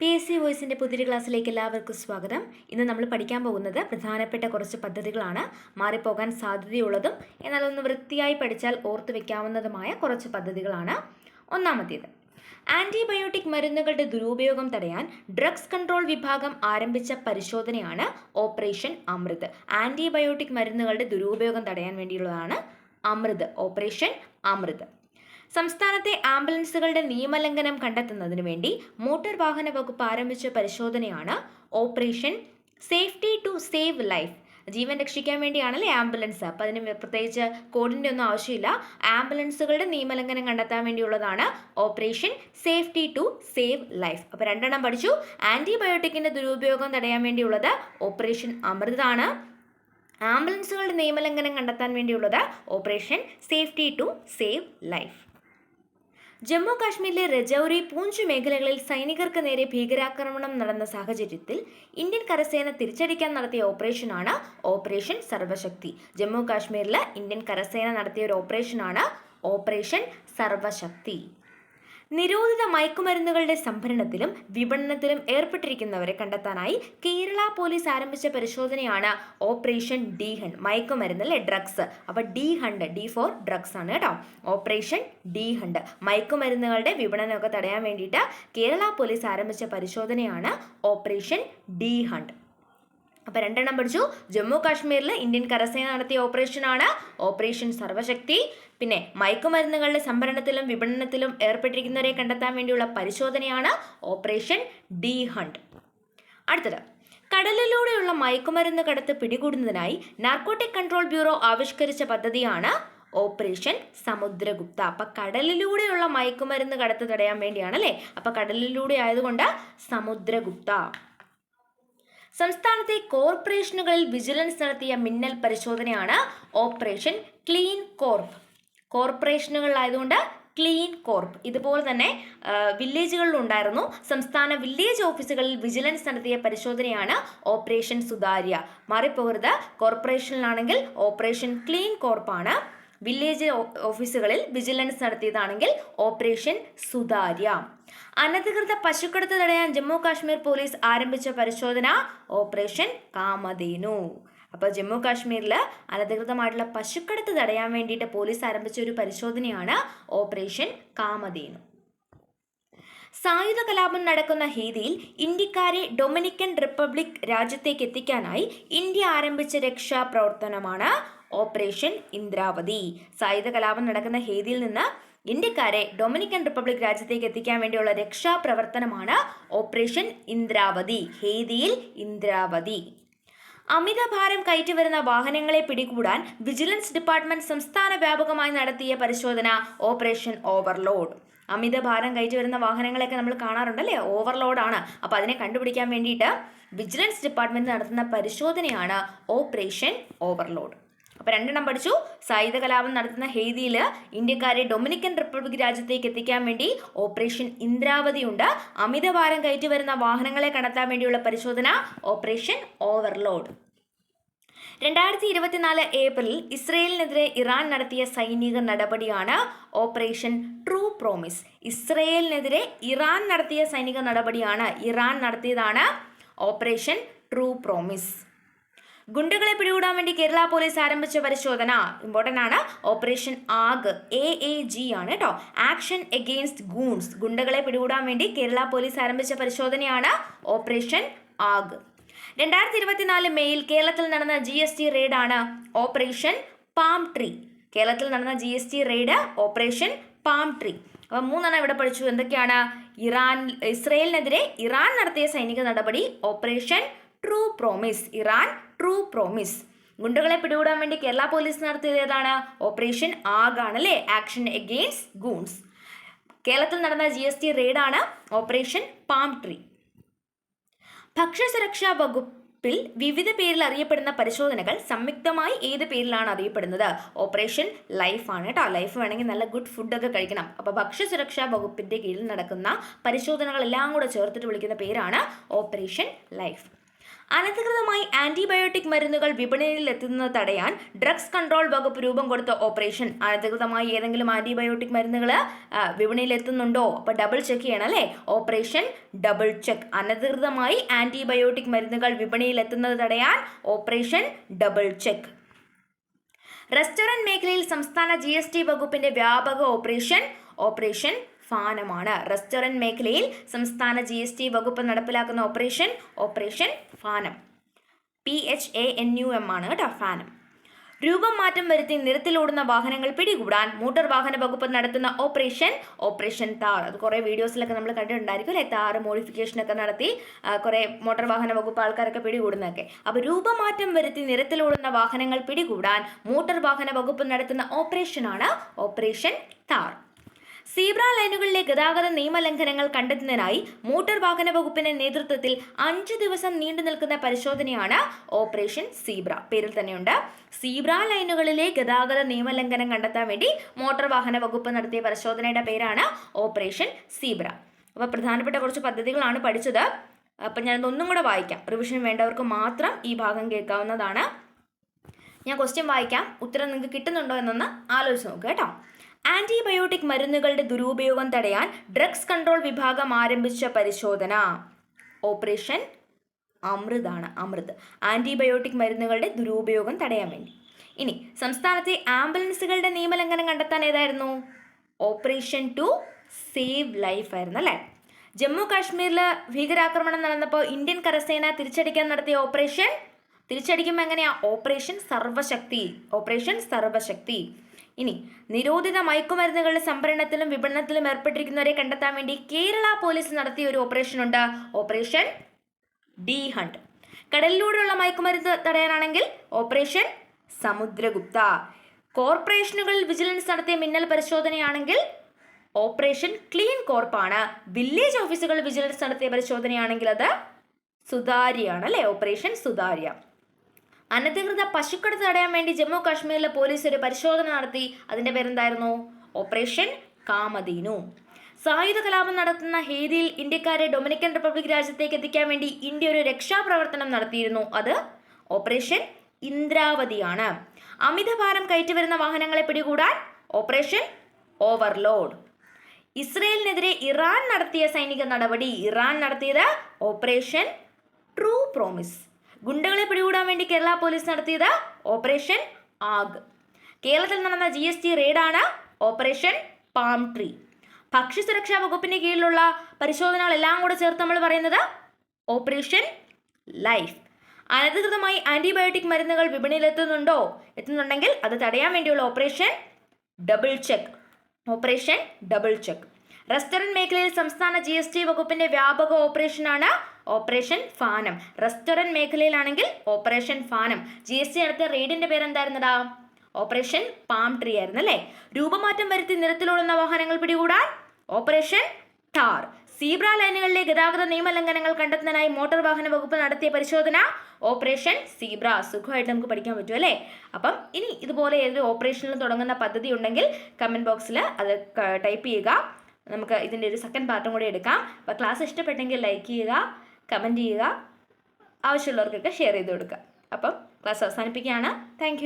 P S C വോയിസിന്റെ പുതിയൊരു ക്ലാസ്സിലേക്ക് എല്ലാവർക്കും സ്വാഗതം. ഇന്ന് നമ്മൾ പഠിക്കാൻ പോകുന്നത് പ്രധാനപ്പെട്ട കുറച്ച് പദ്ധതികളാണ്. മാറിപ്പോകാൻ സാധ്യതയുള്ളതും എന്നാൽ ഒന്ന് വൃത്തിയായി പഠിച്ചാൽ ഓർത്തു വെക്കാവുന്നതുമായ കുറച്ച് പദ്ധതികളാണ് ഒന്നാമത്തേത്. ആന്റിബയോട്ടിക് മരുന്നുകളുടെ ദുരുപയോഗം തടയാൻ ഡ്രഗ്സ് കൺട്രോൾ വിഭാഗം ആരംഭിച്ച പരിശോധനയാണ് ഓപ്പറേഷൻ അമൃത് ആന്റിബയോട്ടിക് മരുന്നുകളുടെ ദുരുപയോഗം തടയാൻ വേണ്ടിയുള്ളതാണ് അമൃത് ഓപ്പറേഷൻ അമൃത് സംസ്ഥാനത്തെ ആംബുലൻസുകളുടെ നിയമലംഘനം കണ്ടെത്തുന്നതിന് വേണ്ടി മോട്ടോർ വാഹന വകുപ്പ് ആരംഭിച്ച പരിശോധനയാണ് operation safety to save life. ജീവൻ രക്ഷിക്കാൻ വേണ്ടിയാണല്ലേ ആംബുലൻസ്. അപ്പോൾ അതിന് പ്രത്യേകിച്ച് കോഡിന്റെ ഒന്നും ആവശ്യമില്ല. ആംബുലൻസുകളുടെ നിയമലംഘനം കണ്ടെത്താൻ വേണ്ടിയുള്ളതാണ് operation safety to save life. അപ്പോൾ രണ്ടെണ്ണം പഠിച്ചു. ആന്റിബയോട്ടിക്കിന്റെ ദുരുപയോഗം തടയാൻ വേണ്ടിയുള്ളത് ഓപ്പറേഷൻ അമൃതാണ്. ആംബുലൻസുകളുടെ നിയമലംഘനം കണ്ടെത്താൻ വേണ്ടിയുള്ളത് operation safety to save life. Jammu കാശ്മീരിലെ രജൌരി പൂഞ്ച് മേഖലകളിൽ സൈനികർക്ക് നേരെ ഭീകരാക്രമണം നടന്ന സാഹചര്യത്തിൽ ഇന്ത്യൻ കരസേന തിരിച്ചടിക്കാൻ നടത്തിയ ഓപ്പറേഷനാണ് ഓപ്പറേഷൻ സർവശക്തി. ജമ്മു കാശ്മീരിൽ ഇന്ത്യൻ കരസേന നടത്തിയ ഒരു ഓപ്പറേഷനാണ് ഓപ്പറേഷൻ സർവശക്തി. നിരോധിത മയക്കുമരുന്നുകളുടെ സംഭരണത്തിലും വിപണനത്തിലും ഏർപ്പെട്ടിരിക്കുന്നവരെ കണ്ടെത്താനായി കേരള പോലീസ് ആരംഭിച്ച പരിശോധനയാണ് ഓപ്പറേഷൻ ഡി ഹൺ മയക്കുമരുന്ന് അല്ലെ ഡ്രഗ്സ് അപ്പോൾ D hunt D for drugs ആണ് കേട്ടോ. Operation D hunt. മയക്കുമരുന്നുകളുടെ വിപണനമൊക്കെ തടയാൻ വേണ്ടിയിട്ട് കേരള പോലീസ് ആരംഭിച്ച പരിശോധനയാണ് ഓപ്പറേഷൻ ഡി ഹണ്ട്. അപ്പോൾ രണ്ടെണ്ണം പഠിച്ചു. ജമ്മു കാശ്മീരിൽ ഇന്ത്യൻ കരസേന നടത്തിയ ഓപ്പറേഷനാണ് ഓപ്പറേഷൻ സർവശക്തി പിന്നെ മയക്കുമരുന്നുകളുടെ സംഭരണത്തിലും വിപണനത്തിലും ഏർപ്പെട്ടിരിക്കുന്നവരെ കണ്ടെത്താൻ വേണ്ടിയുള്ള പരിശോധനയാണ് ഓപ്പറേഷൻ ഡി ഹണ്ട് അടുത്തത്. കടലിലൂടെയുള്ള മയക്കുമരുന്ന് കടത്ത് പിടികൂടുന്നതിനായി നാർക്കോട്ടിക് കൺട്രോൾ ബ്യൂറോ ആവിഷ്കരിച്ച പദ്ധതിയാണ് ഓപ്പറേഷൻ സമുദ്രഗുപ്ത. അപ്പം കടലിലൂടെയുള്ള മയക്കുമരുന്ന് കടത്ത് തടയാൻ വേണ്ടിയാണ് അല്ലേ അപ്പം കടലിലൂടെ ആയതുകൊണ്ട് സമുദ്രഗുപ്ത. സംസ്ഥാനത്തെ കോർപ്പറേഷനുകളിൽ വിജിലൻസ് നടത്തിയ മിന്നൽ പരിശോധനയാണ് ഓപ്പറേഷൻ ക്ലീൻ കോർപ്പ്. കോർപ്പറേഷനുകളിലായതുകൊണ്ട് ക്ലീൻ കോർപ്പ്. ഇതുപോലെ തന്നെ വില്ലേജുകളിലുണ്ടായിരുന്നു. സംസ്ഥാന വില്ലേജ് ഓഫീസുകളിൽ വിജിലൻസ് നടത്തിയ പരിശോധനയാണ് ഓപ്പറേഷൻ സുതാര്യ. മാറിപ്പോകരുത്. കോർപ്പറേഷനിലാണെങ്കിൽ ഓപ്പറേഷൻ ക്ലീൻ കോർപ്പാണ്. വില്ലേജ് ഓഫീസുകളിൽ വിജിലൻസ് നടത്തിയതാണെങ്കിൽ ഓപ്പറേഷൻ സുതാര്യ. അനധികൃത പശുക്കടത്ത് തടയാൻ ജമ്മു കാശ്മീർ പോലീസ് ആരംഭിച്ച പരിശോധന ഓപ്പറേഷൻ കാമധേനു. അപ്പോൾ ജമ്മു കാശ്മീരിൽ അനധികൃതമായിട്ടുള്ള പശുക്കടത്ത് തടയാൻ വേണ്ടിയിട്ട് പോലീസ് ആരംഭിച്ച ഒരു പരിശോധനയാണ് ഓപ്പറേഷൻ കാമധേനു. സായുധ കലാപം നടക്കുന്ന ഹീതിയിൽ ഇന്ത്യക്കാരെ ഡൊമിനിക്കൻ റിപ്പബ്ലിക് രാജ്യത്തേക്ക് എത്തിക്കാനായി ഇന്ത്യ ആരംഭിച്ച രക്ഷാപ്രവർത്തനമാണ് ഓപ്പറേഷൻ ഇന്ദ്രാവതി. സായുധ കലാപം നടക്കുന്ന ഹേതിയിൽ നിന്ന് ഇന്ത്യക്കാരെ ഡൊമിനിക്കൻ റിപ്പബ്ലിക് രാജ്യത്തേക്ക് എത്തിക്കാൻ വേണ്ടിയുള്ള രക്ഷാപ്രവർത്തനമാണ് ഓപ്പറേഷൻ ഇന്ദ്രാവതി ഹേതിയിൽ ഇന്ദ്രാവതി. അമിതഭാരം കയറ്റിവരുന്ന വാഹനങ്ങളെ പിടികൂടാൻ വിജിലൻസ് ഡിപ്പാർട്ട്മെന്റ് സംസ്ഥാന വ്യാപകമായി നടത്തിയ പരിശോധന ഓപ്പറേഷൻ ഓവർലോഡ്. അമിതഭാരം കയറ്റി വരുന്ന വാഹനങ്ങളെയൊക്കെ നമ്മൾ കാണാറുണ്ടല്ലേ? ഓവർലോഡാണ്. അപ്പോൾ അതിനെ കണ്ടുപിടിക്കാൻ വേണ്ടിയിട്ട് വിജിലൻസ് ഡിപ്പാർട്ട്മെന്റ് നടത്തുന്ന പരിശോധനയാണ് ഓപ്പറേഷൻ ഓവർലോഡ്. അപ്പോൾ രണ്ടെണ്ണം പഠിച്ചു. സായുധ കലാപം നടത്തുന്ന ഹെയ്തിയിൽ ഇന്ത്യക്കാരെ ഡൊമിനിക്കൻ റിപ്പബ്ലിക് രാജ്യത്തേക്ക് എത്തിക്കാൻ വേണ്ടി ഓപ്പറേഷൻ ഇന്ദ്രാവതി ഉണ്ട്. അമിതഭാരം കയറ്റി വരുന്ന വാഹനങ്ങളെ കണ്ടെത്താൻ വേണ്ടിയുള്ള പരിശോധന ഓപ്പറേഷൻ ഓവർലോഡ്. രണ്ടായിരത്തി ഇരുപത്തിനാല് ഏപ്രിലിൽ ഇസ്രയേലിനെതിരെ ഇറാൻ നടത്തിയ സൈനിക നടപടിയാണ് ഓപ്പറേഷൻ ട്രൂ പ്രോമിസ്. ഇസ്രയേലിനെതിരെ ഇറാൻ നടത്തിയ സൈനിക നടപടിയാണ് ഇറാൻ നടത്തിയതാണ് ഓപ്പറേഷൻ ട്രൂ പ്രോമിസ്. ഗുണ്ടകളെ പിടികൂടാൻ വേണ്ടി കേരള പോലീസ് ആരംഭിച്ച പരിശോധന. ഇമ്പോർട്ടന്റ് ആണ്. Operation Aag A A G ആണ് കേട്ടോ ആക്ഷൻ എഗെയിൻസ്റ്റ് ഗൂൺസ് ഗുണ്ടകളെ പിടികൂടാൻ വേണ്ടി കേരള പോലീസ് ആരംഭിച്ച പരിശോധനയാണ് ഓപ്പറേഷൻ ആഗ്. രണ്ടായിരത്തി ഇരുപത്തിനാല് മെയിൽ കേരളത്തിൽ നടന്ന ജി എസ് ടി റെയ്ഡാണ് ഓപ്പറേഷൻ പാം ട്രീ കേരളത്തിൽ നടന്ന G S T raid operation palm tree അപ്പം മൂന്നെണ്ണം ഇവിടെ പഠിച്ചു. എന്തൊക്കെയാണ്? ഇറാൻ ഇസ്രയേലിനെതിരെ ഇറാൻ നടത്തിയ സൈനിക നടപടി operation true promise Iran true promise ഗുണ്ടകളെ പിടികൂടാൻ വേണ്ടി കേരള പോലീസ് നടത്തിയത് ഏതാണ്? ഓപ്പറേഷൻ ആഗാണ് അല്ലേ ആക്ഷൻ എഗെയിൻസ്റ്റ് ഗൂൺസ് കേരളത്തിൽ നടന്ന ജി എസ് ടി റെയ്ഡാണ് ഓപ്പറേഷൻ പാം ട്രീ ഭക്ഷ്യസുരക്ഷാ വകുപ്പിൽ വിവിധ പേരിൽ അറിയപ്പെടുന്ന പരിശോധനകൾ സംയുക്തമായി ഏത് പേരിലാണ് അറിയപ്പെടുന്നത്? ഓപ്പറേഷൻ ലൈഫാണ് കേട്ടോ. ലൈഫ് വേണമെങ്കിൽ നല്ല ഗുഡ് ഫുഡൊക്കെ കഴിക്കണം. അപ്പോൾ ഭക്ഷ്യസുരക്ഷാ വകുപ്പിന്റെ കീഴിൽ നടക്കുന്ന പരിശോധനകളെല്ലാം കൂടെ ചേർത്തിട്ട് വിളിക്കുന്ന പേരാണ് ഓപ്പറേഷൻ ലൈഫ് അനധികൃതമായി ആന്റിബയോട്ടിക് മരുന്നുകൾ വിപണിയിൽ എത്തുന്നത് തടയാൻ ഡ്രഗ്സ് കൺട്രോൾ വകുപ്പ് രൂപം കൊടുത്ത ഓപ്പറേഷൻ. അനധികൃതമായി ഏതെങ്കിലും ആന്റിബയോട്ടിക് മരുന്നുകൾ വിപണിയിൽ എത്തുന്നുണ്ടോ? അപ്പോൾ ഡബിൾ ചെക്ക് ചെയ്യണം അല്ലേ? ഓപ്പറേഷൻ ഡബിൾ ചെക്ക് അനധികൃതമായി ആന്റിബയോട്ടിക് മരുന്നുകൾ വിപണിയിൽ എത്തുന്നത് തടയാൻ ഓപ്പറേഷൻ ഡബിൾ ചെക്ക് റെസ്റ്റോറന്റ് മേഖലയിൽ സംസ്ഥാന ജി വകുപ്പിന്റെ വ്യാപക ഓപ്പറേഷൻ ഓപ്പറേഷൻ ഫാനമാണ്. റെസ്റ്റോറന്റ് മേഖലയിൽ സംസ്ഥാന ജി എസ് ടി വകുപ്പ് നടപ്പിലാക്കുന്ന operation operation Phanum. P H A N U M ആണ് കേട്ടോ ഫാനം. രൂപം മാറ്റം വരുത്തി നിരത്തിലോടുന്ന വാഹനങ്ങൾ പിടികൂടാൻ മോട്ടോർ വാഹന വകുപ്പ് നടത്തുന്ന ഓപ്പറേഷൻ ഓപ്പറേഷൻ താർ അത് കുറേ വീഡിയോസിലൊക്കെ നമ്മൾ കണ്ടിട്ടുണ്ടായിരിക്കും താർ താറ് മോഡിഫിക്കേഷനൊക്കെ നടത്തി കുറേ മോട്ടോർ വാഹന വകുപ്പ് ആൾക്കാരൊക്കെ പിടികൂടുന്നതൊക്കെ. അപ്പോൾ രൂപമാറ്റം വരുത്തി നിരത്തിലോടുന്ന വാഹനങ്ങൾ പിടികൂടാൻ മോട്ടോർ വാഹന വകുപ്പ് നടത്തുന്ന ഓപ്പറേഷനാണ് ഓപ്പറേഷൻ താർ സീബ്ര ലൈനുകളിലെ ഗതാഗത നിയമലംഘനങ്ങൾ കണ്ടെത്തുന്നതിനായി മോട്ടോർ വാഹന വകുപ്പിന്റെ നേതൃത്വത്തിൽ അഞ്ച് ദിവസം നീണ്ടു നിൽക്കുന്ന പരിശോധനയാണ് ഓപ്പറേഷൻ സീബ്ര. പേരിൽ തന്നെയുണ്ട്. സീബ്ര ലൈനുകളിലെ ഗതാഗത നിയമലംഘനം കണ്ടെത്താൻ വേണ്ടി മോട്ടോർ വാഹന വകുപ്പ് നടത്തിയ പരിശോധനയുടെ പേരാണ് ഓപ്പറേഷൻ സീബ്ര. അപ്പോൾ പ്രധാനപ്പെട്ട കുറച്ച് പദ്ധതികളാണ് പഠിച്ചത്. അപ്പം ഞാൻ ഒന്നും കൂടെ വായിക്കാം. റിവിഷൻ വേണ്ടവർക്ക് മാത്രം ഈ ഭാഗം കേൾക്കാവുന്നതാണ്. ഞാൻ ക്വസ്റ്റ്യൻ വായിക്കാം. ഉത്തരം നിങ്ങൾക്ക് കിട്ടുന്നുണ്ടോ എന്നൊന്ന് ആലോചിച്ച് നോക്കുക കേട്ടോ. ആന്റിബയോട്ടിക് മരുന്നുകളുടെ ദുരുപയോഗം തടയാൻ ഡ്രഗ്സ് കൺട്രോൾ വിഭാഗം ആരംഭിച്ച പരിശോധന. ഓപ്പറേഷൻ അമൃതാണ് അമൃത്. ആന്റിബയോട്ടിക് മരുന്നുകളുടെ ദുരുപയോഗം തടയാൻ വേണ്ടി. ഇനി സംസ്ഥാനത്തെ ആംബുലൻസുകളുടെ നിയമലംഘനം കണ്ടെത്താൻ ഏതായിരുന്നു? ഓപ്പറേഷൻ ടു സേവ് ലൈഫ് ആയിരുന്നു അല്ലേ? ജമ്മു കാശ്മീരിൽ ഭീകരാക്രമണം നടന്നപ്പോൾ ഇന്ത്യൻ കരസേന തിരിച്ചടിക്കാൻ നടത്തിയ ഓപ്പറേഷൻ. തിരിച്ചടിക്കുമ്പോൾ എങ്ങനെയാ? ഓപ്പറേഷൻ സർവശക്തി ഓപ്പറേഷൻ സർവശക്തി. ഇനി നിരോധിത മയക്കുമരുന്നുകളുടെ സംഭരണത്തിലും വിപണനത്തിലും ഏർപ്പെട്ടിരിക്കുന്നവരെ കണ്ടെത്താൻ വേണ്ടി കേരള പോലീസ് നടത്തിയ ഒരു ഓപ്പറേഷൻ ഉണ്ട്. ഓപ്പറേഷൻ ഡി ഹണ്ട് കടലിലൂടെയുള്ള മയക്കുമരുന്ന് തടയാനാണെങ്കിൽ ഓപ്പറേഷൻ സമുദ്രഗുപ്ത. കോർപ്പറേഷനുകളിൽ വിജിലൻസ് നടത്തിയ മിന്നൽ പരിശോധനയാണെങ്കിൽ ഓപ്പറേഷൻ ക്ലീൻ കോർപ്പാണ് വില്ലേജ് ഓഫീസുകളിൽ വിജിലൻസ് നടത്തിയ പരിശോധനയാണെങ്കിൽ അത് സുതാര്യയാണ് അല്ലേ? ഓപ്പറേഷൻ സുതാര്യ. അനധികൃത പശുക്കടത്ത് തടയാൻ വേണ്ടി ജമ്മു കാശ്മീരിലെ പോലീസ് ഒരു പരിശോധന നടത്തി. അതിന്റെ പേരെന്തായിരുന്നു? ഓപ്പറേഷൻ കാമദീനു സായുധ കലാപം നടത്തുന്ന ഹേതിയിൽ ഇന്ത്യക്കാരെ ഡൊമിനിക്കൻ റിപ്പബ്ലിക് രാജ്യത്തേക്ക് എത്തിക്കാൻ വേണ്ടി ഇന്ത്യ ഒരു രക്ഷാപ്രവർത്തനം നടത്തിയിരുന്നു. അത് ഓപ്പറേഷൻ ഇന്ദ്രാവതിയാണ്. അമിത അമിതഭാരം കയറ്റിവരുന്ന വാഹനങ്ങളെ പിടികൂടാൻ ഓപ്പറേഷൻ ഓവർലോഡ്. ഇസ്രയേലിനെതിരെ ഇറാൻ നടത്തിയ സൈനിക നടപടി. ഇറാൻ നടത്തിയത് ഓപ്പറേഷൻ ട്രൂ പ്രോമിസ്. ഗുണ്ടകളെ പിടികൂടാൻ വേണ്ടി കേരള പോലീസ് നടത്തിയത് ഓപ്പറേഷൻ ആഗ്. കേരളത്തിൽ നടന്ന ജി എസ് ടി റെയ്ഡാണ് ഓപ്പറേഷൻ പാം ട്രീ. ഭക്ഷ്യസുരക്ഷാ വകുപ്പിന്റെ കീഴിലുള്ള പരിശോധനകൾ എല്ലാം കൂടെ ചേർത്ത് നമ്മൾ പറയുന്നത് ഓപ്പറേഷൻ ലൈഫ്. അനധികൃതമായി ആന്റിബയോട്ടിക് മരുന്നുകൾ വിപണിയിൽ എത്തുന്നുണ്ടോ എത്തുന്നുണ്ടെങ്കിൽ അത് തടയാൻ വേണ്ടിയുള്ള operation double check. Operation double check. Restaurant മേഖലയിൽ സംസ്ഥാന ജി എസ് ടി വകുപ്പിന്റെ വ്യാപക ഓപ്പറേഷനാണ് operation ഫാനം. Restaurant മേഖലയിലാണെങ്കിൽ operation Phanum. G S T അടുത്ത റെയ്ഡിന്റെ പേരെന്തായിരുന്നടാ? ഓപ്പറേഷൻ പാം ട്രീ ആയിരുന്നു അല്ലേ? രൂപമാറ്റം വരുത്തി നിരത്തിലോടുന്ന വാഹനങ്ങൾ പിടികൂടാൻ ഓപ്പറേഷൻ ടാർ. സീബ്ര ലൈനുകളിലെ ഗതാഗത നിയമലംഘനങ്ങൾ കണ്ടെത്തുന്നതിനായി മോട്ടോർ വാഹന വകുപ്പ് നടത്തിയ പരിശോധന ഓപ്പറേഷൻ സീബ്ര. സുഖമായിട്ട് നമുക്ക് പഠിക്കാൻ പറ്റും അല്ലേ? അപ്പം ഇനി ഇതുപോലെ ഏതൊരു ഓപ്പറേഷനിലും തുടങ്ങുന്ന പദ്ധതി ഉണ്ടെങ്കിൽ കമന്റ് ബോക്സിൽ അത് ടൈപ്പ് ചെയ്യുക. നമുക്ക് ഇതിന്റെ ഒരു സെക്കൻഡ് പാർട്ടും കൂടി എടുക്കാം. അപ്പോൾ ക്ലാസ് ഇഷ്ടപ്പെട്ടെങ്കിൽ ലൈക്ക് ചെയ്യുക. കമന്റ് ചെയ്യുക. ആവശ്യമുള്ളവർക്കൊക്കെ ഷെയർ ചെയ്ത് കൊടുക്കുക. അപ്പം ക്ലാസ് അവസാനിപ്പിക്കുകയാണ്. താങ്ക്